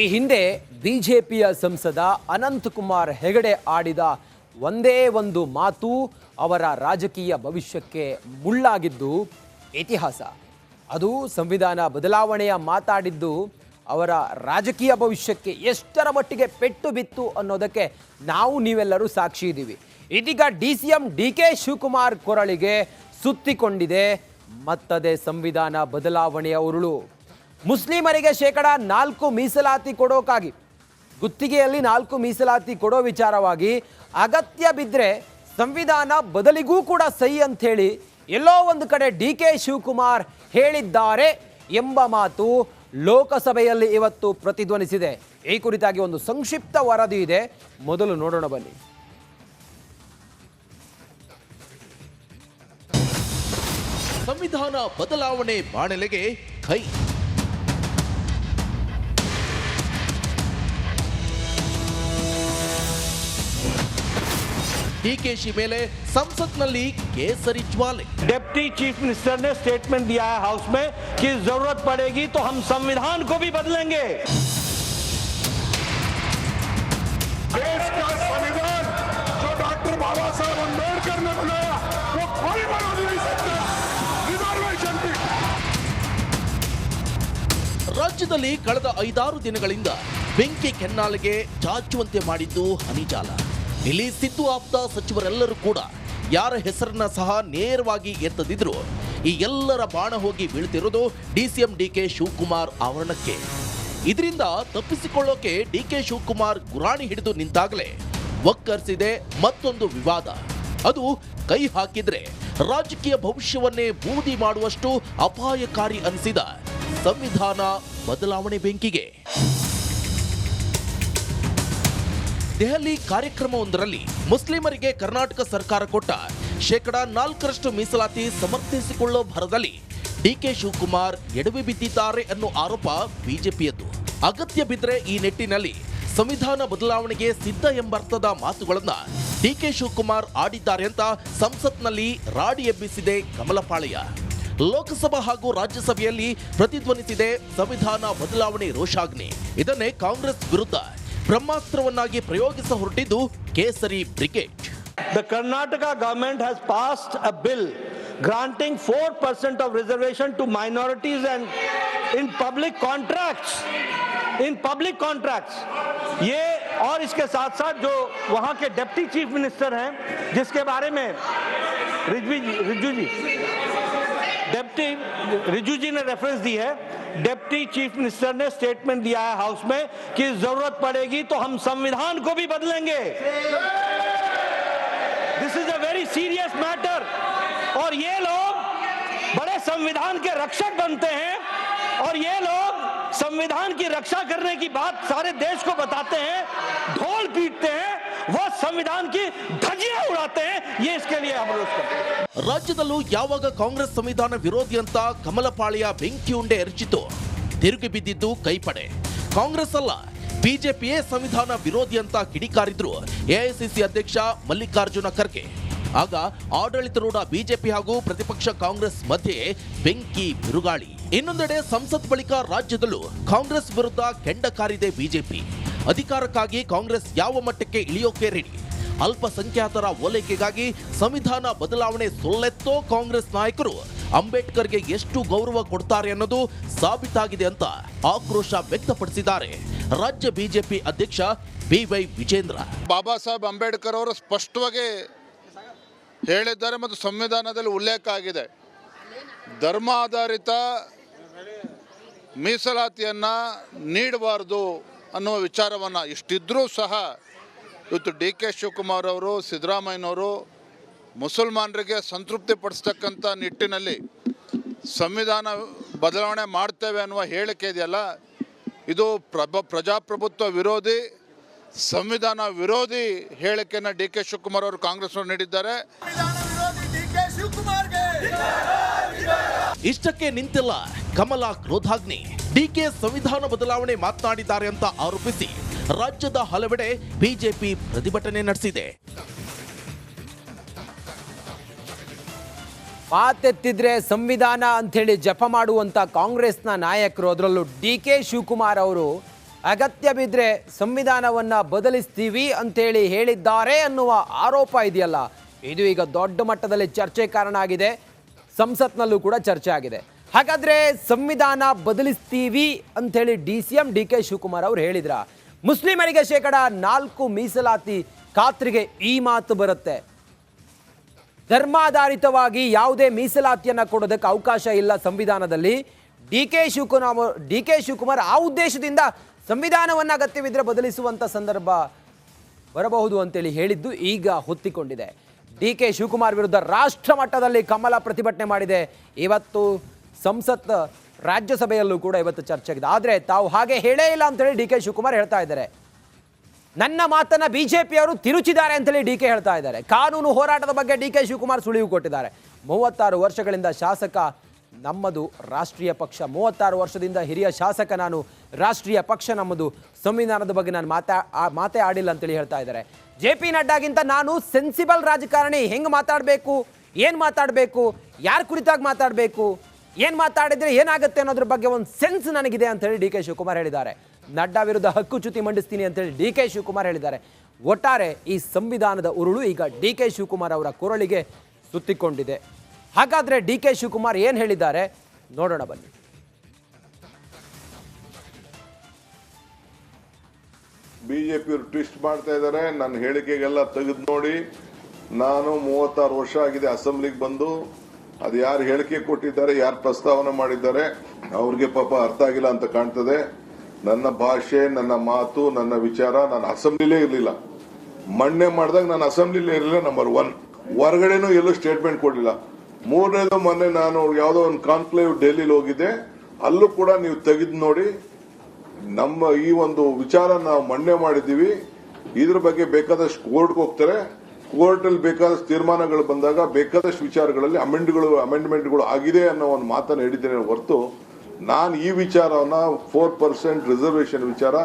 ಈ ಹಿಂದೆ ಬಿಜೆಪಿಯ ಸಂಸದ ಅನಂತಕುಮಾರ್ ಹೆಗಡೆ ಆಡಿದ ಒಂದೇ ಒಂದು ಮಾತು ಅವರ ರಾಜಕೀಯ ಭವಿಷ್ಯಕ್ಕೆ ಮುಳ್ಳಾಗಿದ್ದು ಇತಿಹಾಸ. ಅದು ಸಂವಿಧಾನ ಬದಲಾವಣೆಯ ಮಾತಾಡಿದ್ದು ಅವರ ರಾಜಕೀಯ ಭವಿಷ್ಯಕ್ಕೆ ಎಷ್ಟರ ಮಟ್ಟಿಗೆ ಪೆಟ್ಟು ಬಿತ್ತು ಅನ್ನೋದಕ್ಕೆ ನಾವು ನೀವೆಲ್ಲರೂ ಸಾಕ್ಷಿ ಇದ್ದೀವಿ ಇದೀಗ D C M D K Shivakumar ಕೊರಳಿಗೆ ಸುತ್ತಿಕೊಂಡಿದೆ ಮತ್ತದೇ ಸಂವಿಧಾನ ಬದಲಾವಣೆಯ ಉರುಳು. ಮುಸ್ಲಿಮರಿಗೆ ಶೇಕಡ ನಾಲ್ಕು ಮೀಸಲಾತಿ ಕೊಡೋಕ್ಕಾಗಿ ಗುತ್ತಿಗೆಯಲ್ಲಿ ನಾಲ್ಕು ಮೀಸಲಾತಿ ಕೊಡೋ ವಿಚಾರವಾಗಿ ಅಗತ್ಯ ಬಿದ್ದರೆ ಸಂವಿಧಾನ ಬದಲಿಗೂ ಕೂಡ ಸಹಿ ಅಂಥೇಳಿ ಎಲ್ಲೋ ಒಂದು ಕಡೆ ಡಿ ಕೆ ಶಿವಕುಮಾರ್ ಹೇಳಿದ್ದಾರೆ ಎಂಬ ಮಾತು ಲೋಕಸಭೆಯಲ್ಲಿ ಇವತ್ತು ಪ್ರತಿಧ್ವನಿಸಿದೆ. ಈ ಕುರಿತಾಗಿ ಒಂದು ಸಂಕ್ಷಿಪ್ತ ವರದಿ ಇದೆ. ಮೊದಲು ನೋಡೋಣ ಬನ್ನಿ. ಸಂವಿಧಾನ ಬದಲಾವಣೆ ಬಾಣಲೆಗೆ ಕೈ. ಡಿಕೆಶಿ ಮೇಲೆ ಸಂಸತ್ನಲ್ಲಿ ಕೇಸರಿ ಜ್ವಾಲೆ डिप्टी चीफ मिनिस्टर ने स्टेटमेंट दिया है हाउस में कि जरूरत पड़ेगी तो हम संविधान को भी बदलेंगे देश का संविधान जो डॉक्टर बाबा साहब अम्बेडकर ने बनाया वो कोई बना नहीं सकता रिजर्वेशन की ರಾಜ್ಯದಲ್ಲಿ ಕಳೆದ ಐದಾರು ದಿನಗಳಿಂದ ಬೆಂಕಿ ಕೆನ್ನಾಲಿಗೆ ಚಾಚುವಂತೆ ಮಾಡಿದ್ದು ಹನಿಜಾಲ ಇಲ್ಲಿ ಸಿದ್ದು ಆಪ್ತ ಸಚಿವರೆಲ್ಲರೂ ಕೂಡ ಯಾರ ಹೆಸರನ್ನ ಸಹ ನೇರವಾಗಿ ಎತ್ತದಿದ್ರು. ಈ ಎಲ್ಲರ ಬಾಣ ಹೋಗಿ ಬೀಳ್ತಿರೋದು ಡಿಸಿಎಂ ಡಿಕೆ ಶಿವಕುಮಾರ್ ಆವರಣಕ್ಕೆ. ಇದರಿಂದ ತಪ್ಪಿಸಿಕೊಳ್ಳೋಕೆ ಡಿ ಕೆ ಶಿವಕುಮಾರ್ ಗುರಾಣಿ ಹಿಡಿದು ನಿಂತಾಗಲೇ ಒಕ್ಕರ್ಸಿದೆ ಮತ್ತೊಂದು ವಿವಾದ. ಅದು ಕೈ ಹಾಕಿದ್ರೆ ರಾಜಕೀಯ ಭವಿಷ್ಯವನ್ನೇ ಬೂದಿ ಮಾಡುವಷ್ಟು ಅಪಾಯಕಾರಿ ಅನಿಸಿದ ಸಂವಿಧಾನ ಬದಲಾವಣೆ ಬೆಂಕಿಗೆ. ದೆಹಲಿ ಕಾರ್ಯಕ್ರಮವೊಂದರಲ್ಲಿ ಮುಸ್ಲಿಮರಿಗೆ ಕರ್ನಾಟಕ ಸರ್ಕಾರ ಕೊಟ್ಟ ಶೇಕಡ ನಾಲ್ಕರಷ್ಟು ಮೀಸಲಾತಿ ಸಮರ್ಥಿಸಿಕೊಳ್ಳೋ ಭರದಲ್ಲಿ ಡಿಕೆ ಶಿವಕುಮಾರ್ ಎಡವಿ ಬಿದ್ದಿದ್ದಾರೆ ಅನ್ನೋ ಆರೋಪ ಬಿಜೆಪಿಯದ್ದು. ಅಗತ್ಯ ಬಿದ್ದರೆ ಈ ನಿಟ್ಟಿನಲ್ಲಿ ಸಂವಿಧಾನ ಬದಲಾವಣೆಗೆ ಸಿದ್ಧ ಎಂಬರ್ಥದ ಮಾತುಗಳನ್ನ ಡಿಕೆ ಶಿವಕುಮಾರ್ ಆಡಿದ್ದಾರೆ ಅಂತ ಸಂಸತ್ನಲ್ಲಿ ರಾಡಿ ಎಬ್ಬಿಸಿದೆ ಕಮಲಪಾಳಯ್ಯ ಲೋಕಸಭಾ ಹಾಗೂ ರಾಜ್ಯಸಭೆಯಲ್ಲಿ ಪ್ರತಿಧ್ವನಿಸಿದೆ ಸಂವಿಧಾನ ಬದಲಾವಣೆ ರೋಷಾಗ್ನಿ. ಇದನ್ನೇ ಕಾಂಗ್ರೆಸ್ ವಿರುದ್ಧ ಬ್ರಹ್ಮಾಸ್ತ್ರವನ್ನಾಗಿ ಪ್ರಯೋಗಿಸ ಹೊರಟಿದ್ದು ಕೇಸರಿ brigade The Karnataka government has passed a bill granting 4% of reservation to minorities and in public contracts. In public contracts. ये और इसके साथ साथ जो वहाँ के डिप्टी चीफ मिनिस्टर हैं जिसके बारे में Rizvi Riju ji deputy Riju ji ने रेफरेंस दी है डेप्टी चीफ मिनिस्टर ने स्टेटमेंट दिया है हाउस में कि ज़रूरत पड़ेगी तो हम संविधान को भी बदलेंगे this is a very serious matter और ये लोग बड़े संविधान के रक्षक बनते हैं और ये लोग संविधान की रक्षा करने की बात सारे देश को बताते हैं ढोल पीटते हैं वो संविधान की धज्जियां उड़ाते हैं ये इसके लिए हम रोज करते हैं ರಾಜ್ಯದಲ್ಲೂ ಯಾವಾಗ ಕಾಂಗ್ರೆಸ್ ಸಂವಿಧಾನ ವಿರೋಧಿ ಅಂತ ಕಮಲಪಾಳಿಯ ಬೆಂಕಿ ಉಂಡೆ ಎರಚಿತು ತಿರುಗಿ ಬಿದ್ದಿದ್ದು ಕೈಪಡೆ ಕಾಂಗ್ರೆಸ್ ಅಲ್ಲ ಬಿಜೆಪಿಯೇ ಸಂವಿಧಾನ ವಿರೋಧಿ ಅಂತ ಕಿಡಿಕಾರಿದ್ರು ಎಐಸಿಸಿ ಅಧ್ಯಕ್ಷ ಮಲ್ಲಿಕಾರ್ಜುನ ಖರ್ಗೆ ಆಗ ಆಡಳಿತಾರೂಢ ಬಿಜೆಪಿ ಹಾಗೂ ಪ್ರತಿಪಕ್ಷ ಕಾಂಗ್ರೆಸ್ ಮಧ್ಯೆ ಬೆಂಕಿ ಬಿರುಗಾಳಿ ಇನ್ನೊಂದೆಡೆ ಸಂಸತ್ ಬಳಿಕ ರಾಜ್ಯದಲ್ಲೂ ಕಾಂಗ್ರೆಸ್ ವಿರುದ್ಧ ಕೆಂಡ ಕಾರಿದೆ ಬಿಜೆಪಿ ಅಧಿಕಾರಕ್ಕಾಗಿ ಕಾಂಗ್ರೆಸ್ ಯಾವ ಮಟ್ಟಕ್ಕೆ ಇಳಿಯೋಕೆ ರೆಡಿ ಅಲ್ಪಸಂಖ್ಯಾತರ ಓಲೈಕೆಗಾಗಿ ಸಂವಿಧಾನ ಬದಲಾವಣೆ ಸೊಲ್ಲೆತ್ತೋ ಕಾಂಗ್ರೆಸ್ ನಾಯಕರು? ಅಂಬೇಡ್ಕರ್ಗೆ ಎಷ್ಟು ಗೌರವ ಕೊಡ್ತಾರೆ ಅನ್ನೋದು ಸಾಬೀತಾಗಿದೆ ಅಂತ ಆಕ್ರೋಶ ವ್ಯಕ್ತಪಡಿಸಿದ್ದಾರೆ. ರಾಜ್ಯ ಬಿಜೆಪಿ ಅಧ್ಯಕ್ಷ ಬಿವೈ ವಿಜೇಂದ್ರ. ಬಾಬಾ ಸಾಹೇಬ್ ಅಂಬೇಡ್ಕರ್ ಅವರು ಸ್ಪಷ್ಟವಾಗಿ ಹೇಳಿದ್ದಾರೆ ಮತ್ತು ಸಂವಿಧಾನದಲ್ಲಿ ಉಲ್ಲೇಖ ಆಗಿದೆ. ಧರ್ಮಾಧಾರಿತ ಮೀಸಲಾತಿಯನ್ನು ನೀಡಬಾರ್ದು. ಅನ್ನುವ ವಿಚಾರವನ್ನು ಇಷ್ಟಿದ್ರೂ ಸಹ ಇವತ್ತು ಡಿ ಕೆ ಶಿವಕುಮಾರ್ ಅವರು ಸಿದ್ದರಾಮಯ್ಯನವರು ಮುಸಲ್ಮಾನರಿಗೆ ಸಂತೃಪ್ತಿ ಪಡಿಸ್ತಕ್ಕಂಥ ನಿಟ್ಟಿನಲ್ಲಿ ಸಂವಿಧಾನ ಬದಲಾವಣೆ ಮಾಡ್ತೇವೆ ಅನ್ನುವ ಹೇಳಿಕೆ ಇದೆಯಲ್ಲ ಇದು ಪ್ರಭ ಪ್ರಜಾಪ್ರಭುತ್ವ ವಿರೋಧಿ ಸಂವಿಧಾನ ವಿರೋಧಿ ಹೇಳಿಕೆಯನ್ನು ಡಿ ಕೆ ಶಿವಕುಮಾರ್ ಅವರು ಕಾಂಗ್ರೆಸ್ನವರು ನೀಡಿದ್ದಾರೆ. ಇಷ್ಟಕ್ಕೆ ನಿಂತಿಲ್ಲ ಕಮಲಾ ಕ್ರೋಧಾಗ್ನಿ. ಡಿಕೆ ಸಂವಿಧಾನ ಬದಲಾವಣೆ ಮಾತನಾಡಿದ್ದಾರೆ ಅಂತ ಆರೋಪಿಸಿ ರಾಜ್ಯದ ಹಲವೆಡೆ ಬಿಜೆಪಿ ಪ್ರತಿಭಟನೆ ನಡೆಸಿದೆ. ಮಾತೆತ್ತಿದ್ರೆ ಸಂವಿಧಾನ ಅಂಥೇಳಿ ಜಪ ಮಾಡುವಂಥ ಕಾಂಗ್ರೆಸ್ನ ನಾಯಕರು, ಅದರಲ್ಲೂ ಡಿ ಕೆ ಶಿವಕುಮಾರ್ ಅವರು, ಅಗತ್ಯ ಬಿದ್ದರೆ ಸಂವಿಧಾನವನ್ನು ಬದಲಿಸ್ತೀವಿ ಅಂತೇಳಿ ಹೇಳಿದ್ದಾರೆ ಅನ್ನುವ ಆರೋಪ ಇದೆಯಲ್ಲ. ಇದು ಈಗ ದೊಡ್ಡ ಮಟ್ಟದಲ್ಲಿ ಚರ್ಚೆ ಕಾರಣ ಆಗಿದೆ. ಸಂಸತ್ನಲ್ಲೂ ಕೂಡ ಚರ್ಚೆ ಆಗಿದೆ. ಹಾಗಾದ್ರೆ ಸಂವಿಧಾನ ಬದಲಿಸ್ತೀವಿ ಅಂಥೇಳಿ D C M D K Shivakumar ಅವರು ಹೇಳಿದ್ರ. ಮುಸ್ಲಿಮರಿಗೆ ಶೇಕಡ ನಾಲ್ಕು ಮೀಸಲಾತಿ ಖಾತ್ರಿಗೆ ಈ ಮಾತು ಬರುತ್ತೆ. ಧರ್ಮಾಧಾರಿತವಾಗಿ ಯಾವುದೇ ಮೀಸಲಾತಿಯನ್ನು ಕೊಡೋದಕ್ಕೆ ಅವಕಾಶ ಇಲ್ಲ ಸಂವಿಧಾನದಲ್ಲಿ. D K Shivakumar D K Shivakumar ಆ ಉದ್ದೇಶದಿಂದ ಸಂವಿಧಾನವನ್ನು ಅಗತ್ಯವಿದ್ದರೆ ಬದಲಿಸುವಂಥ ಸಂದರ್ಭ ಬರಬಹುದು ಅಂತೇಳಿ ಹೇಳಿದ್ದು ಈಗ ಹೊತ್ತಿಕೊಂಡಿದೆ. ಡಿ ಕೆ ಶಿವಕುಮಾರ್ ವಿರುದ್ಧ ರಾಷ್ಟ್ರ ಮಟ್ಟದಲ್ಲಿ ಕಮಲ ಪ್ರತಿಭಟನೆ ಮಾಡಿದೆ. ಇವತ್ತು ಸಂಸತ್ ರಾಜ್ಯಸಭೆಯಲ್ಲೂ ಕೂಡ ಇವತ್ತು ಚರ್ಚೆ ಆಗಿದೆ. ಆದರೆ ತಾವು ಹಾಗೆ ಹೇಳೇ ಇಲ್ಲ ಅಂತೇಳಿ ಡಿ ಕೆ ಶಿವಕುಮಾರ್ ಹೇಳ್ತಾ ಇದ್ದಾರೆ. ನನ್ನ ಮಾತನ್ನ ಪಿಯವರು ತಿರುಚಿದ್ದಾರೆ ಅಂತೇಳಿ ಡಿ ಕೆ ಹೇಳ್ತಾ ಇದ್ದಾರೆ. ಕಾನೂನು ಹೋರಾಟದ ಬಗ್ಗೆ ಡಿ ಕೆ ಶಿವಕುಮಾರ್ ಸುಳಿವು ಕೊಟ್ಟಿದ್ದಾರೆ. ಮೂವತ್ತಾರು ವರ್ಷಗಳಿಂದ ಶಾಸಕ ನಮ್ಮದು ರಾಷ್ಟ್ರೀಯ ಪಕ್ಷ. ಮೂವತ್ತಾರು ವರ್ಷದಿಂದ ಹಿರಿಯ ಶಾಸಕ ನಾನು ರಾಷ್ಟ್ರೀಯ ಪಕ್ಷ ನಮ್ಮದು. ಸಂವಿಧಾನದ ಬಗ್ಗೆ ನಾನು ಮಾತಾ ಮಾತೇ ಆಡಿಲ್ಲ ಅಂತೇಳಿ ಹೇಳ್ತಾ ಇದ್ದಾರೆ. ಜೆ ಪಿ ನಡ್ಡಾಗಿಂತ ನಾನು ಸೆನ್ಸಿಬಲ್ ರಾಜಕಾರಣಿ. ಹೆಂಗೆ ಮಾತಾಡಬೇಕು? ಏನು ಮಾತಾಡಬೇಕು? ಯಾರ ಕುರಿತಾಗಿ ಮಾತಾಡಬೇಕು? ಏನು ಮಾತಾಡಿದ್ರೆ ಏನಾಗುತ್ತೆ ಅನ್ನೋದ್ರ ಬಗ್ಗೆ ಒಂದು ಸೆನ್ಸ್ ನನಗಿದೆ ಅಂತ ಹೇಳಿ ಡಿ ಕೆ ಶಿವಕುಮಾರ್ ಹೇಳಿದ್ದಾರೆ. ನಡ್ಡಾ ವಿರುದ್ಧ ಹಕ್ಕುಚ್ಯುತಿ ಮಂಡಿಸ್ತೀನಿ ಅಂತೇಳಿ ಡಿ ಕೆ ಶಿವಕುಮಾರ್ ಹೇಳಿದ್ದಾರೆ. ಒಟ್ಟಾರೆ ಈ ಸಂವಿಧಾನದ ಉರುಳು ಈಗ ಡಿ ಕೆ ಶಿವಕುಮಾರ್ ಅವರ ಕೊರಳಿಗೆ ಸುತ್ತಿಕೊಂಡಿದೆ. ಹಾಗಾದ್ರೆ ಡಿ ಕೆ ಶಿವಕುಮಾರ್ ಏನು ಹೇಳಿದ್ದಾರೆ? ನೋಡೋಣ ಬನ್ನಿ. ಬಿಜೆಪಿಯವರು ಟ್ವಿಸ್ಟ್ ಮಾಡ್ತಾ ಇದ್ದಾರೆ. ನನ್ನ ಹೇಳಿಕೆಗೆಲ್ಲ ತೆಗೆದು ನೋಡಿ. ನಾನು ಮೂವತ್ತಾರು ವರ್ಷ ಆಗಿದೆ ಅಸೆಂಬ್ಲಿಗೆ ಬಂದು. ಅದು ಯಾರು ಹೇಳಿಕೆ ಕೊಟ್ಟಿದ್ದಾರೆ, ಯಾರು ಪ್ರಸ್ತಾವನೆ ಮಾಡಿದ್ದಾರೆ, ಅವ್ರಿಗೆ ಪಾಪ ಅರ್ಥ ಆಗಿಲ್ಲ ಅಂತ ಕಾಣ್ತದೆ. ನನ್ನ ಭಾಷೆ, ನನ್ನ ಮಾತು, ನನ್ನ ವಿಚಾರ ನಾನು ಅಸೆಂಬ್ಲಿಲೇ ಇರಲಿಲ್ಲ. ಮಣ್ಣೆ ಮಾಡಿದಾಗ ನಾನು ಅಸೆಂಬ್ಲಿಲೇ ಇರಲಿಲ್ಲ ನಂಬರ್ ಒನ್ ಹೊರಗಡೆನೂ ಎಲ್ಲೂ ಸ್ಟೇಟ್ಮೆಂಟ್ ಕೊಡಲಿಲ್ಲ. ಮೂರನೇದು ಮೊನ್ನೆ ನಾನು ಯಾವುದೋ ಒಂದು ಕಾನ್ಕ್ಲೇವ್ ಡೆಲ್ಲಿಲಿ ಹೋಗಿದ್ದೆ. ಅಲ್ಲೂ ಕೂಡ ನೀವು ತೆಗೆದು ನೋಡಿ, ನಮ್ಮ ಈ ಒಂದು ವಿಚಾರ ನಾವು ಮಣ್ಣೆ ಮಾಡಿದ್ದೀವಿ. ಇದ್ರ ಬಗ್ಗೆ ಬೇಕಾದಷ್ಟು ಕೋರ್ಟ್ಗೆ ಹೋಗ್ತಾರೆ. ಕೋರ್ಟ್ ಅಲ್ಲಿ ಬೇಕಾದಷ್ಟು ತೀರ್ಮಾನಗಳು ಬಂದಾಗ ಬೇಕಾದಷ್ಟು ವಿಚಾರಗಳಲ್ಲಿ ಅಮೆಂಡ್ಗಳು ಅಮೆಂಡ್ಮೆಂಟ್ಗಳು ಆಗಿದೆ ಅನ್ನೋ ಒಂದು ಮಾತನ್ನು ಹೇಳಿದ್ದೇನೆ ಹೊರತು ನಾನು ಈ ವಿಚಾರವನ್ನ ಫೋರ್ ಪರ್ಸೆಂಟ್ ರಿಸರ್ವೇಷನ್ ವಿಚಾರ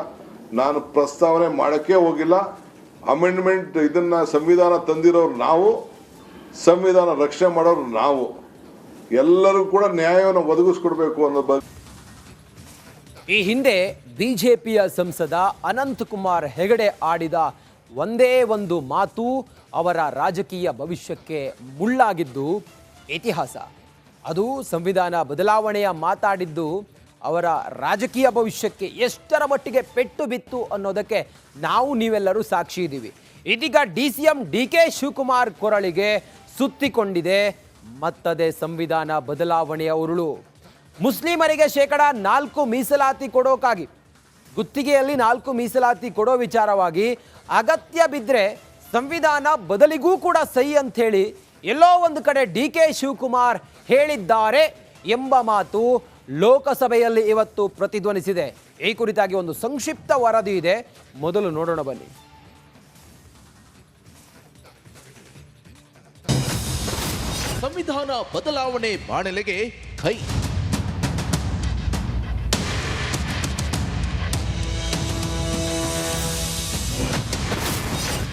ನಾನು ಪ್ರಸ್ತಾವನೆ ಮಾಡಕ್ಕೆ ಹೋಗಿಲ್ಲ. ಅಮೆಂಡ್ಮೆಂಟ್ ಇದನ್ನ ಸಂವಿಧಾನ ತಂದಿರೋರು ನಾವು, ಸಂವಿಧಾನ ರಕ್ಷಣೆ ಮಾಡೋರು ನಾವು. ಎಲ್ಲರೂ ಕೂಡ ನ್ಯಾಯವನ್ನು ಒದಗಿಸ್ಕೊಡ್ಬೇಕು ಅನ್ನೋ ಬಗ್ಗೆ ಈ ಹಿಂದೆ ಬಿಜೆಪಿಯ ಸಂಸದ ಅನಂತಕುಮಾರ್ ಹೆಗಡೆ ಆಡಿದ ಒಂದೇ ಒಂದು ಮಾತು ಅವರ ರಾಜಕೀಯ ಭವಿಷ್ಯಕ್ಕೆ ಮುಳ್ಳಾಗಿದ್ದು ಇತಿಹಾಸ. ಅದು ಸಂವಿಧಾನ ಬದಲಾವಣೆಯ ಮಾತಾಡಿದ್ದು ಅವರ ರಾಜಕೀಯ ಭವಿಷ್ಯಕ್ಕೆ ಎಷ್ಟರ ಮಟ್ಟಿಗೆ ಪೆಟ್ಟು ಬಿತ್ತು ಅನ್ನೋದಕ್ಕೆ ನಾವು ನೀವೆಲ್ಲರೂ ಸಾಕ್ಷಿ ಇದ್ದೀವಿ. ಇದೀಗ D C M D K Shivakumar ಕೊರಳಿಗೆ ಸುತ್ತಿಕೊಂಡಿದೆ ಮತ್ತದೆ ಸಂವಿಧಾನ ಬದಲಾವಣೆಯ ಉರುಳು. ಮುಸ್ಲಿಮರಿಗೆ ಶೇಕಡ ನಾಲ್ಕು ಮೀಸಲಾತಿ ಕೊಡೋಕ್ಕಾಗಿ ಗುತ್ತಿಗೆಯಲ್ಲಿ ನಾಲ್ಕು ಮೀಸಲಾತಿ ಕೊಡೋ ವಿಚಾರವಾಗಿ ಅಗತ್ಯ ಬಿದ್ದರೆ ಸಂವಿಧಾನ ಬದಲಿಗೂ ಕೂಡ ಸಹಿ ಅಂಥೇಳಿ ಎಲ್ಲೋ ಒಂದು ಕಡೆ ಡಿ ಕೆ ಶಿವಕುಮಾರ್ ಹೇಳಿದ್ದಾರೆ ಎಂಬ ಮಾತು ಲೋಕಸಭೆಯಲ್ಲಿ ಇವತ್ತು ಪ್ರತಿಧ್ವನಿಸಿದೆ. ಈ ಕುರಿತಾಗಿ ಒಂದು ಸಂಕ್ಷಿಪ್ತ ವರದಿ ಇದೆ. ಮೊದಲು ನೋಡೋಣ ಬನ್ನಿ. ಸಂವಿಧಾನ ಬದಲಾವಣೆ ಬಾಣಲೆಗೆ ಕೈ.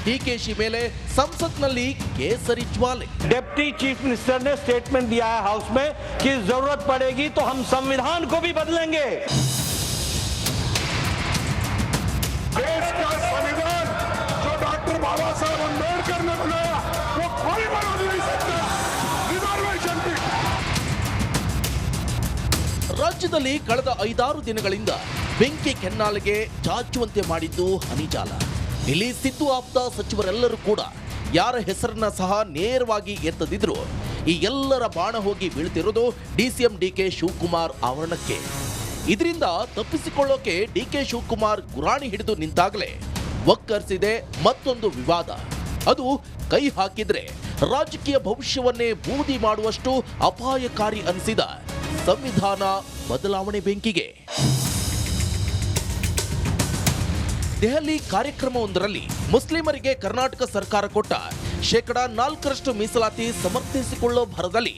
ಡಿಕೆಶಿ ಮೇಲೆ ಸಂಸತ್ನಲ್ಲಿ ಕೇಸರಿ ಜ್ವಾಲೆ डिप्टी चीफ मिनिस्टर ने स्टेटमेंट दिया है हाउस में कि जरूरत पड़ेगी तो हम संविधान को भी बदलेंगे देश का संविधान जो डॉक्टर बाबा साहब अम्बेडकर ने बनाया वो कोई बना नहीं सकता रिजर्वेशन की ರಾಜ್ಯದಲ್ಲಿ ಕಳೆದ ಐದಾರು ದಿನಗಳಿಂದ ಬೆಂಕಿ ಕೆನ್ನಾಲಿಗೆ ಚಾಚುವಂತೆ ಮಾಡಿದ್ದು ಹನಿಜಾಲ ಇಲ್ಲಿ ಸಿದ್ದು ಆಪ್ತ ಸಚಿವರೆಲ್ಲರೂ ಕೂಡ ಯಾರ ಹೆಸರನ್ನ ಸಹ ನೇರವಾಗಿ ಎತ್ತದಿದ್ರು. ಈ ಎಲ್ಲರ ಬಾಣ ಹೋಗಿ ಬೀಳ್ತಿರೋದು ಡಿಸಿಎಂ ಡಿಕೆ ಶಿವಕುಮಾರ್ ಆವರಣಕ್ಕೆ. ಇದರಿಂದ ತಪ್ಪಿಸಿಕೊಳ್ಳೋಕೆ ಡಿ ಕೆ ಶಿವಕುಮಾರ್ ಗುರಾಣಿ ಹಿಡಿದು ನಿಂತಾಗಲೇ ಒಕ್ಕರ್ಸಿದೆ ಮತ್ತೊಂದು ವಿವಾದ. ಅದು ಕೈ ಹಾಕಿದ್ರೆ ರಾಜಕೀಯ ಭವಿಷ್ಯವನ್ನೇ ಬೂದಿ ಮಾಡುವಷ್ಟು ಅಪಾಯಕಾರಿ ಅನಿಸಿದ ಸಂವಿಧಾನ ಬದಲಾವಣೆ ಬೆಂಕಿಗೆ. ದೆಹಲಿ ಕಾರ್ಯಕ್ರಮವೊಂದರಲ್ಲಿ ಮುಸ್ಲಿಮರಿಗೆ ಕರ್ನಾಟಕ ಸರ್ಕಾರ ಕೊಟ್ಟ ಶೇಕಡ ನಾಲ್ಕರಷ್ಟು ಮೀಸಲಾತಿ ಸಮರ್ಥಿಸಿಕೊಳ್ಳೋ ಭರದಲ್ಲಿ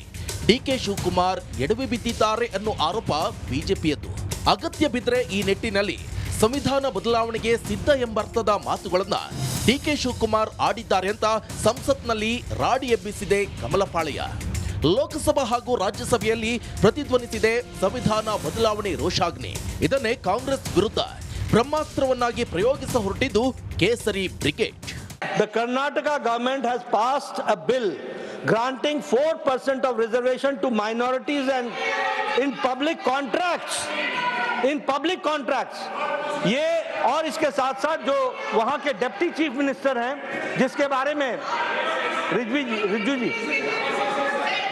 ಡಿಕೆ ಶಿವಕುಮಾರ್ ಎಡವಿ ಬಿದ್ದಿದ್ದಾರೆ ಅನ್ನೋ ಆರೋಪ ಬಿಜೆಪಿಯದ್ದು. ಅಗತ್ಯ ಬಿದ್ದರೆ ಈ ನಿಟ್ಟಿನಲ್ಲಿ ಸಂವಿಧಾನ ಬದಲಾವಣೆಗೆ ಸಿದ್ಧ ಎಂಬರ್ಥದ ಮಾತುಗಳನ್ನ ಡಿಕೆ ಶಿವಕುಮಾರ್ ಆಡಿದ್ದಾರೆ ಅಂತ ಸಂಸತ್ನಲ್ಲಿ ರಾಡಿ ಎಬ್ಬಿಸಿದೆ ಕಮಲಪಾಳಯ್ಯ ಲೋಕಸಭಾ ಹಾಗೂ ರಾಜ್ಯಸಭೆಯಲ್ಲಿ ಪ್ರತಿಧ್ವನಿಸಿದೆ ಸಂವಿಧಾನ ಬದಲಾವಣೆ ರೋಷಾಗ್ನಿ. ಇದನ್ನೇ ಕಾಂಗ್ರೆಸ್ ವಿರುದ್ಧ ಬ್ರಹ್ಮಾಸ್ತ್ರವನ್ನಾಗಿ ಪ್ರಯೋಗಿಸ ಹೊರಟಿದ್ದು ಕೇಸರಿ brigade The Karnataka government has passed a bill granting 4% of reservation to minorities and in public contracts. In public contracts. ये और इसके साथ साथ जो वहाँ के डिप्टी चीफ मिनिस्टर हैं जिसके बारे में रिजवी जी रिजू जी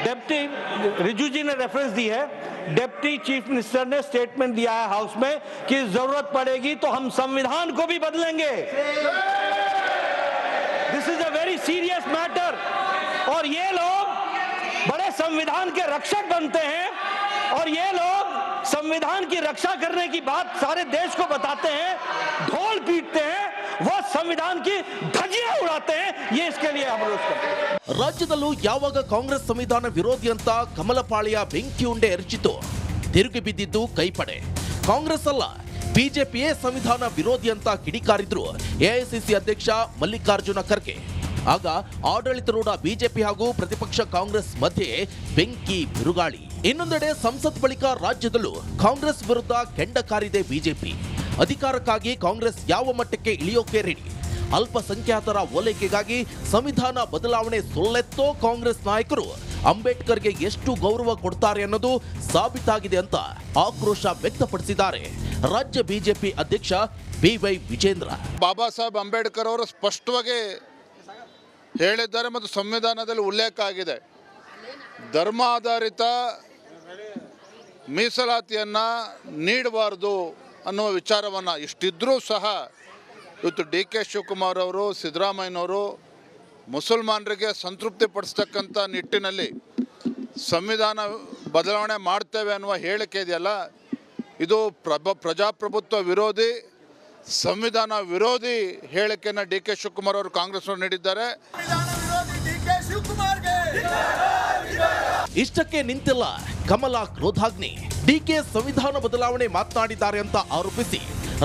डिप्टी रिजू जी ने रेफरेंस दी है डिप्टी चीफ मिनिस्टर ने स्टेटमेंट दिया है हाउस में कि ज़रूरत पड़ेगी तो हम संविधान को भी बदलेंगे। This is a very serious matter और ये लोग बड़े संविधान के रक्षक बनते हैं। और ये लोग संविधान की रक्षा करने की बात सारे देश को बताते हैं। ढोल पीटते हैं। वो संविधान की धज्जियां उड़ाते हैं ये इसके लिए हम रोज करते हैं ರಾಜ್ಯದಲ್ಲೂ ಯಾವಾಗ ಕಾಂಗ್ರೆಸ್ ಸಂವಿಧಾನ ವಿರೋಧಿ ಅಂತ ಕಮಲಪಾಳ್ಯ ಬೆಂಕಿ ಉಂಡೆ ಎರಚಿತು ತಿರುಗಿ ಬಿದ್ದಿದ್ದು ಕೈಪಡೆ ಕಾಂಗ್ರೆಸ್ ಅಲ್ಲ ಬಿಜೆಪಿಯೇ ಸಂವಿಧಾನ ವಿರೋಧಿ ಅಂತ ಕಿಡಿಕಾರಿದ್ರು ಎಐಸಿಸಿ ಅಧ್ಯಕ್ಷ ಮಲ್ಲಿಕಾರ್ಜುನ ಖರ್ಗೆ ಆಗ ಆಡಳಿತಾರೂಢ ಬಿಜೆಪಿ ಹಾಗೂ ಪ್ರತಿಪಕ್ಷ ಕಾಂಗ್ರೆಸ್ ಮಧ್ಯೆ ಬೆಂಕಿ ಬಿರುಗಾಳಿ ಇನ್ನೊಂದೆಡೆ ಸಂಸತ್ ಬಳಿಕ ರಾಜ್ಯದಲ್ಲೂ ಕಾಂಗ್ರೆಸ್ ವಿರುದ್ಧ ಕೆಂಡ ಕಾರಿದೆ ಬಿಜೆಪಿ ಅಧಿಕಾರಕ್ಕಾಗಿ ಕಾಂಗ್ರೆಸ್ ಯಾವ ಮಟ್ಟಕ್ಕೆ ಇಳಿಯೋಕೆ ರೆಡಿ ಅಲ್ಪಸಂಖ್ಯಾತರ ಓಲೈಕೆಗಾಗಿ ಸಂವಿಧಾನ ಬದಲಾವಣೆ ಸೊಲ್ಲೆತ್ತೋ ಕಾಂಗ್ರೆಸ್ ನಾಯಕರು? ಅಂಬೇಡ್ಕರ್ಗೆ ಎಷ್ಟು ಗೌರವ ಕೊಡ್ತಾರೆ ಅನ್ನೋದು ಸಾಬೀತಾಗಿದೆ ಅಂತ ಆಕ್ರೋಶ ವ್ಯಕ್ತಪಡಿಸಿದ್ದಾರೆ. ರಾಜ್ಯ ಬಿಜೆಪಿ ಅಧ್ಯಕ್ಷ ಬಿವೈ ವಿಜೇಂದ್ರ. ಬಾಬಾ ಸಾಹೇಬ್ ಅಂಬೇಡ್ಕರ್ ಅವರು ಸ್ಪಷ್ಟವಾಗಿ ಹೇಳಿದ್ದಾರೆ ಮತ್ತು ಸಂವಿಧಾನದಲ್ಲಿ ಉಲ್ಲೇಖ ಆಗಿದೆ. ಧರ್ಮಾಧಾರಿತ ಮೀಸಲಾತಿಯನ್ನು ನೀಡಬಾರ್ದು. ಅನ್ನುವ ವಿಚಾರವನ್ನು ಇಷ್ಟಿದ್ರೂ ಸಹ ಇವತ್ತು ಡಿ ಕೆ ಶಿವಕುಮಾರ್ ಅವರು ಸಿದ್ದರಾಮಯ್ಯನವರು ಮುಸಲ್ಮಾನರಿಗೆ ಸಂತೃಪ್ತಿ ಪಡಿಸ್ತಕ್ಕಂಥ ನಿಟ್ಟಿನಲ್ಲಿ ಸಂವಿಧಾನ ಬದಲಾವಣೆ ಮಾಡ್ತೇವೆ ಅನ್ನುವ ಹೇಳಿಕೆ ಇದೆಯಲ್ಲ ಇದು ಪ್ರಭ ಪ್ರಜಾಪ್ರಭುತ್ವ ವಿರೋಧಿ ಸಂವಿಧಾನ ವಿರೋಧಿ ಹೇಳಿಕೆಯನ್ನು ಡಿ ಕೆ ಶಿವಕುಮಾರ್ ಅವರು ಕಾಂಗ್ರೆಸ್ನವರು ನೀಡಿದ್ದಾರೆ. ಇಷ್ಟಕ್ಕೆ ನಿಂತಿಲ್ಲ ಕಮಲಾ ಕ್ರೋಧಾಗ್ನಿ. ಡಿಕೆ ಸಂವಿಧಾನ ಬದಲಾವಣೆ ಮಾತನಾಡಿದ್ದಾರೆ ಅಂತ ಆರೋಪಿಸಿ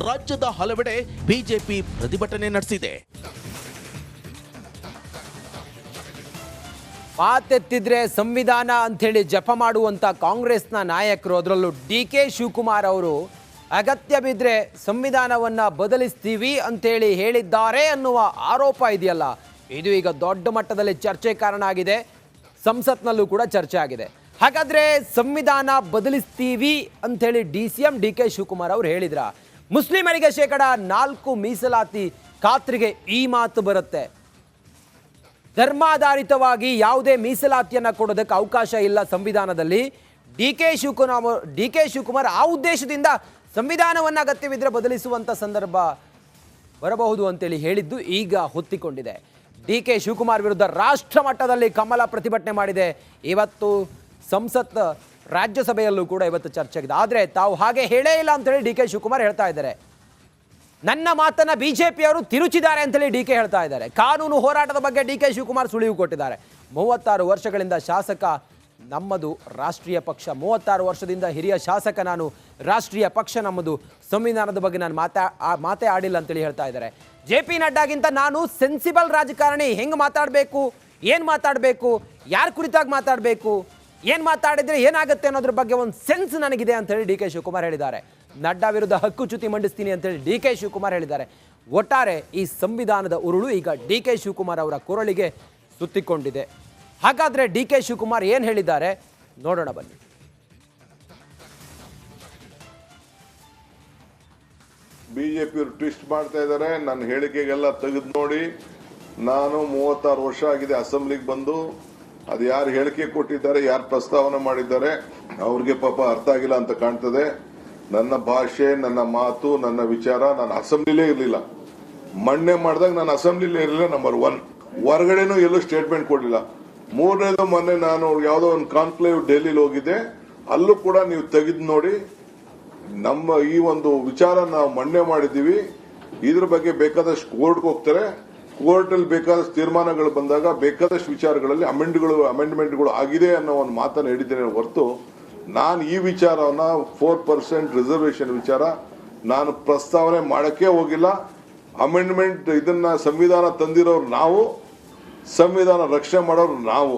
ರಾಜ್ಯದ ಹಲವೆಡೆ ಬಿಜೆಪಿ ಪ್ರತಿಭಟನೆ ನಡೆಸಿದೆ. ಮಾತೆತ್ತಿದ್ರೆ ಸಂವಿಧಾನ ಅಂಥೇಳಿ ಜಪ ಮಾಡುವಂಥ ಕಾಂಗ್ರೆಸ್ನ ನಾಯಕರು, ಅದರಲ್ಲೂ ಡಿ ಕೆ ಶಿವಕುಮಾರ್ ಅವರು, ಅಗತ್ಯ ಬಿದ್ದರೆ ಸಂವಿಧಾನವನ್ನು ಬದಲಿಸ್ತೀವಿ ಅಂತೇಳಿ ಹೇಳಿದ್ದಾರೆ ಅನ್ನುವ ಆರೋಪ ಇದೆಯಲ್ಲ. ಇದು ಈಗ ದೊಡ್ಡ ಮಟ್ಟದಲ್ಲಿ ಚರ್ಚೆ ಕಾರಣ ಆಗಿದೆ. ಸಂಸತ್ನಲ್ಲೂ ಕೂಡ ಚರ್ಚೆ ಆಗಿದೆ. ಹಾಗಾದ್ರೆ ಸಂವಿಧಾನ ಬದಲಿಸ್ತೀವಿ ಅಂಥೇಳಿ D C M D K Shivakumar ಅವರು ಹೇಳಿದ್ರ. ಮುಸ್ಲಿಮರಿಗೆ ಶೇಕಡ ನಾಲ್ಕು ಮೀಸಲಾತಿ ಖಾತ್ರಿಗೆ ಈ ಮಾತು ಬರುತ್ತೆ. ಧರ್ಮಾಧಾರಿತವಾಗಿ ಯಾವುದೇ ಮೀಸಲಾತಿಯನ್ನು ಕೊಡೋದಕ್ಕೆ ಅವಕಾಶ ಇಲ್ಲ ಸಂವಿಧಾನದಲ್ಲಿ. D K Shivakumar D K Shivakumar ಆ ಉದ್ದೇಶದಿಂದ ಸಂವಿಧಾನವನ್ನು ಅಗತ್ಯವಿದ್ದರೆ ಬದಲಿಸುವಂಥ ಸಂದರ್ಭ ಬರಬಹುದು ಅಂತೇಳಿ ಹೇಳಿದ್ದು ಈಗ ಹೊತ್ತಿಕೊಂಡಿದೆ. ಡಿ ಕೆ ಶಿವಕುಮಾರ್ ವಿರುದ್ಧ ರಾಷ್ಟ್ರ ಮಟ್ಟದಲ್ಲಿ ಕಮಲ ಪ್ರತಿಭಟನೆ ಮಾಡಿದೆ. ಇವತ್ತು ಸಂಸತ್ ರಾಜ್ಯಸಭೆಯಲ್ಲೂ ಕೂಡ ಇವತ್ತು ಚರ್ಚೆ ಆಗಿದೆ. ಆದರೆ ತಾವು ಹಾಗೆ ಹೇಳೇ ಇಲ್ಲ ಅಂತೇಳಿ ಡಿ ಕೆ ಶಿವಕುಮಾರ್ ಹೇಳ್ತಾ ಇದ್ದಾರೆ. ನನ್ನ ಮಾತನ್ನ ಪಿಯವರು ತಿರುಚಿದ್ದಾರೆ ಅಂತೇಳಿ ಡಿ ಕೆ ಹೇಳ್ತಾ ಇದ್ದಾರೆ. ಕಾನೂನು ಹೋರಾಟದ ಬಗ್ಗೆ ಡಿ ಕೆ ಶಿವಕುಮಾರ್ ಸುಳಿವು ಕೊಟ್ಟಿದ್ದಾರೆ. ಮೂವತ್ತಾರು ವರ್ಷಗಳಿಂದ ಶಾಸಕ ನಮ್ಮದು ರಾಷ್ಟ್ರೀಯ ಪಕ್ಷ. ಮೂವತ್ತಾರು ವರ್ಷದಿಂದ ಹಿರಿಯ ಶಾಸಕ ನಾನು ರಾಷ್ಟ್ರೀಯ ಪಕ್ಷ ನಮ್ಮದು. ಸಂವಿಧಾನದ ಬಗ್ಗೆ ನಾನು ಮಾತಾ ಮಾತೇ ಆಡಿಲ್ಲ ಅಂತೇಳಿ ಹೇಳ್ತಾ ಇದ್ದಾರೆ. ಜೆ ಪಿ ನಡ್ಡಾಗಿಂತ ನಾನು ಸೆನ್ಸಿಬಲ್ ರಾಜಕಾರಣಿ. ಹೆಂಗೆ ಮಾತಾಡಬೇಕು? ಏನು ಮಾತಾಡಬೇಕು? ಯಾರ ಕುರಿತಾಗಿ ಮಾತಾಡಬೇಕು? ಏನು ಮಾತಾಡಿದ್ರೆ ಏನಾಗುತ್ತೆ ಅನ್ನೋದ್ರ ಬಗ್ಗೆ ಒಂದು ಸೆನ್ಸ್ ನನಗಿದೆ ಅಂತ ಹೇಳಿ ಡಿ ಕೆ ಶಿವಕುಮಾರ್ ಹೇಳಿದ್ದಾರೆ. ನಡ್ಡಾ ವಿರುದ್ಧ ಹಕ್ಕುಚ್ಯುತಿ ಮಂಡಿಸ್ತೀನಿ ಅಂತೇಳಿ ಡಿ ಕೆ ಶಿವಕುಮಾರ್ ಹೇಳಿದ್ದಾರೆ. ಒಟ್ಟಾರೆ ಈ ಸಂವಿಧಾನದ ಉರುಳು ಈಗ ಡಿ ಕೆ ಶಿವಕುಮಾರ್ ಅವರ ಕೊರಳಿಗೆ ಸುತ್ತಿಕೊಂಡಿದೆ. ಹಾಗಾದ್ರೆ ಡಿ ಕೆ ಶಿವಕುಮಾರ್ ಏನು ಹೇಳಿದ್ದಾರೆ? ನೋಡೋಣ ಬನ್ನಿ. ಬಿಜೆಪಿಯವರು ಟ್ವಿಸ್ಟ್ ಮಾಡ್ತಾ ಇದ್ದಾರೆ. ನನ್ನ ಹೇಳಿಕೆಗೆಲ್ಲ ತೆಗೆದು ನೋಡಿ. ನಾನು ಮೂವತ್ತಾರು ವರ್ಷ ಆಗಿದೆ ಅಸೆಂಬ್ಲಿಗೆ ಬಂದು. ಅದು ಯಾರು ಹೇಳಿಕೆ ಕೊಟ್ಟಿದ್ದಾರೆ, ಯಾರು ಪ್ರಸ್ತಾವನೆ ಮಾಡಿದ್ದಾರೆ, ಅವ್ರಿಗೆ ಪಾಪ ಅರ್ಥ ಆಗಿಲ್ಲ ಅಂತ ಕಾಣ್ತದೆ. ನನ್ನ ಭಾಷೆ, ನನ್ನ ಮಾತು, ನನ್ನ ವಿಚಾರ ನಾನು ಅಸೆಂಬ್ಲಿಲೇ ಇರಲಿಲ್ಲ. ಮಣ್ಣೆ ಮಾಡಿದಾಗ ನಾನು ಅಸೆಂಬ್ಲಿಲೇ ಇರಲಿಲ್ಲ ನಂಬರ್ ಒನ್ ಹೊರಗಡೆನೂ ಎಲ್ಲೂ ಸ್ಟೇಟ್ಮೆಂಟ್ ಕೊಡಲಿಲ್ಲ. ಮೂರನೇದು ಮೊನ್ನೆ ನಾನು ಯಾವುದೋ ಒಂದು ಕಾನ್ಕ್ಲೇವ್ ಡೆಲ್ಲಿಲಿ ಹೋಗಿದ್ದೆ. ಅಲ್ಲೂ ಕೂಡ ನೀವು ತೆಗೆದು ನೋಡಿ, ನಮ್ಮ ಈ ಒಂದು ವಿಚಾರ ನಾವು ಮಣ್ಣೆ ಮಾಡಿದ್ದೀವಿ. ಇದ್ರ ಬಗ್ಗೆ ಬೇಕಾದಷ್ಟು ಕೋರ್ಟ್ಗೆ ಹೋಗ್ತಾರೆ. ಕೋರ್ಟ್ ಅಲ್ಲಿ ಬೇಕಾದಷ್ಟು ತೀರ್ಮಾನಗಳು ಬಂದಾಗ ಬೇಕಾದಷ್ಟು ವಿಚಾರಗಳಲ್ಲಿ ಅಮೆಂಡ್ಗಳು ಅಮೆಂಡ್ಮೆಂಟ್ಗಳು ಆಗಿದೆ ಅನ್ನೋ ಒಂದು ಮಾತನ್ನು ಹೇಳಿದ್ದೇನೆ ಹೊರತು ನಾನು ಈ ವಿಚಾರವನ್ನ ಫೋರ್ ಪರ್ಸೆಂಟ್ ರಿಸರ್ವೇಷನ್ ವಿಚಾರ ನಾನು ಪ್ರಸ್ತಾವನೆ ಮಾಡಕ್ಕೆ ಹೋಗಿಲ್ಲ. ಅಮೆಂಡ್ಮೆಂಟ್ ಇದನ್ನ ಸಂವಿಧಾನ ತಂದಿರೋರು ನಾವು, ಸಂವಿಧಾನ ರಕ್ಷಣೆ ಮಾಡೋರು ನಾವು.